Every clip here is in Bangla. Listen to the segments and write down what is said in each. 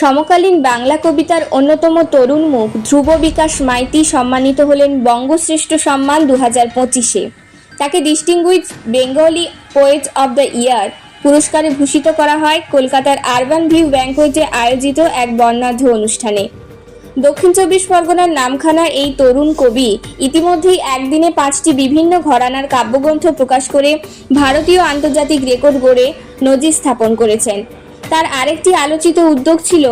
সমকালীন বাংলা কবিতার অন্যতম তরুণ মুখ ধ্রুব বিকাশ মাইতি সম্মানিত হলেন বঙ্গশ্রেষ্ঠ সম্মান দু হাজার পঁচিশে। তাকে distinguish Bengali poet of the year পুরস্কারে ভূষিত করা হয় কলকাতার আরবান ভিউ ব্যাংকোয়েটে আয়োজিত এক বর্ণাঢ্য অনুষ্ঠানে। দক্ষিণ চব্বিশ পরগনার নামখানা এই তরুণ কবি ইতিমধ্যেই একদিনে পাঁচটি বিভিন্ন ঘরানার কাব্যগ্রন্থ প্রকাশ করে ভারতীয় আন্তর্জাতিক রেকর্ড গড়ে নজির স্থাপন করেছেন। তার আরেকটি আলোচিত উদ্যোগ ছিল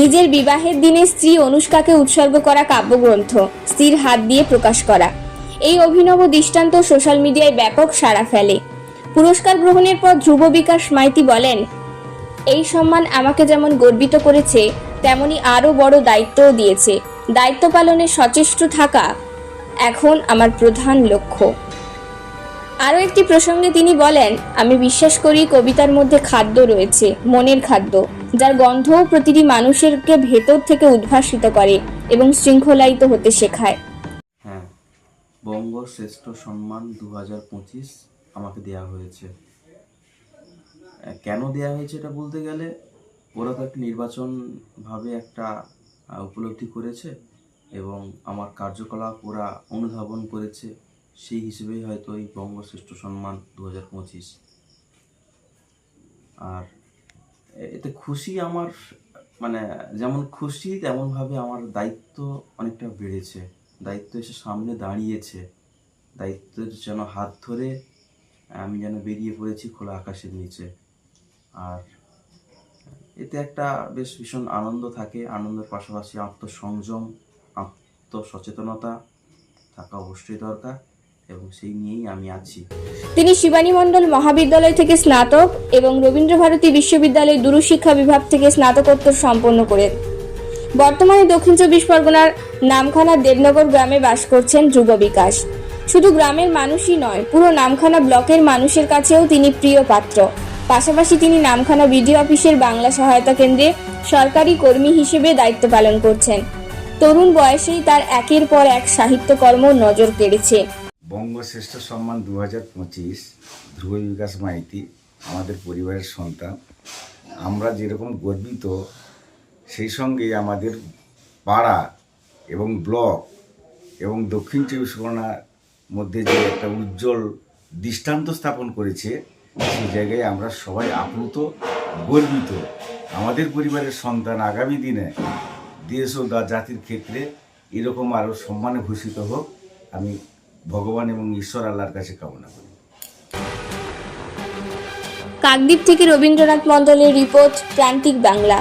নিজের বিবাহের দিনে স্ত্রী অনুষ্কাকে উৎসর্গ করা কাব্যগ্রন্থ, স্ত্রীর হাত দিয়ে প্রকাশ করা। এই অভিনব দৃষ্টান্ত সোশ্যাল মিডিয়ায় ব্যাপক সাড়া ফেলে। পুরস্কার গ্রহণের পর ধ্রুব বিকাশ মাইতি বলেন, এই সম্মান আমাকে যেমন গর্বিত করেছে, তেমনি আরও বড় দায়িত্বও দিয়েছে। দায়িত্ব পালনে সচেষ্ট থাকা এখন আমার প্রধান লক্ষ্য। আরও একটি প্রসঙ্গে তিনি বলেন, আমি বিশ্বাস করি কবিতার মধ্যে খাদ্য রয়েছে, মনের খাদ্য, যার গন্ধও প্রতিটি মানুষেরকে ভেতর থেকে উদ্ভাসিত করে এবং শৃঙ্খলায়িত হতে শেখায়। হ্যাঁ বঙ্গ শ্রেষ্ঠ সম্মান দু হাজার পঁচিশ আমাকে দেওয়া হয়েছে। কেন দেওয়া হয়েছে এটা বলতে গেলে, ওরা তো একটা নির্বাচনভাবে একটা উপলব্ধি করেছে এবং আমার কার্যকলাপ ওরা অনুধাবন করেছে। সেই হিসেবেই হয়তো এই বঙ্গশ্রেষ্ঠ সম্মান দু হাজার পঁচিশ। আর এতে খুশি আমার মানে যেমন খুশি, তেমনভাবে আমার দায়িত্ব অনেকটা বেড়েছে। দায়িত্ব এসে সামনে দাঁড়িয়েছে। দায়িত্বের যেন হাত ধরে আমি যেন বেরিয়ে পড়েছি খোলা আকাশের নিচে। আর এতে একটা বেশ ভীষণ আনন্দ থাকে, আনন্দের পাশাপাশি আত্মসংযম, আত্মসচেতনতা থাকা অবশ্যই দরকার। এবং সেই নিয়েই আমি আছি। তিনি শিবানী মণ্ডল মহাবিদ্যালয় থেকে স্নাতক এবং রবীন্দ্রভারতী বিশ্ববিদ্যালয় দূরশিক্ষা বিভাগ থেকে স্নাতকোত্তর সম্পন্ন করেন। বর্তমানে দক্ষিণ চব্বিশ পরগনার নামখানা দেবনগর গ্রামে বাস করছেন ধ্রুব বিকাশ। শুধু গ্রামের মানুষই নয়, পুরো নামখানা ব্লকের মানুষের কাছেও তিনি প্রিয় পাত্র। পাশাপাশি তিনি নামখানা বিডিও অফিসের বাংলা সহায়তা কেন্দ্রে সরকারি কর্মী হিসেবে দায়িত্ব পালন করছেন। তরুণ বয়সেই তার একের পর এক সাহিত্যকর্ম নজর কেড়েছে। বঙ্গশ্রেষ্ঠ সম্মান দু হাজার পঁচিশ, ধ্রুব বিকাশ মাইতি, আমাদের পরিবারের সন্তান। আমরা যেরকম গর্বিত, সেই সঙ্গে আমাদের পাড়া এবং ব্লক এবং দক্ষিণ চব্বিশ পরগনার মধ্যে যে একটা উজ্জ্বল দৃষ্টান্ত স্থাপন করেছে, সেই জায়গায় আমরা সবাই আপ্লুত, গর্বিত। আমাদের পরিবারের সন্তান আগামী দিনে দেশ ও জাতির ক্ষেত্রে এরকম আরও সম্মানে ভূষিত হোক, আমি ভগবান এবং ঈশ্বর আল্লাহর কাছে কামনা করি। কাকদ্বীপ থেকে রবীন্দ্রনাথ মণ্ডলের রিপোর্ট প্রান্তিক বাংলা।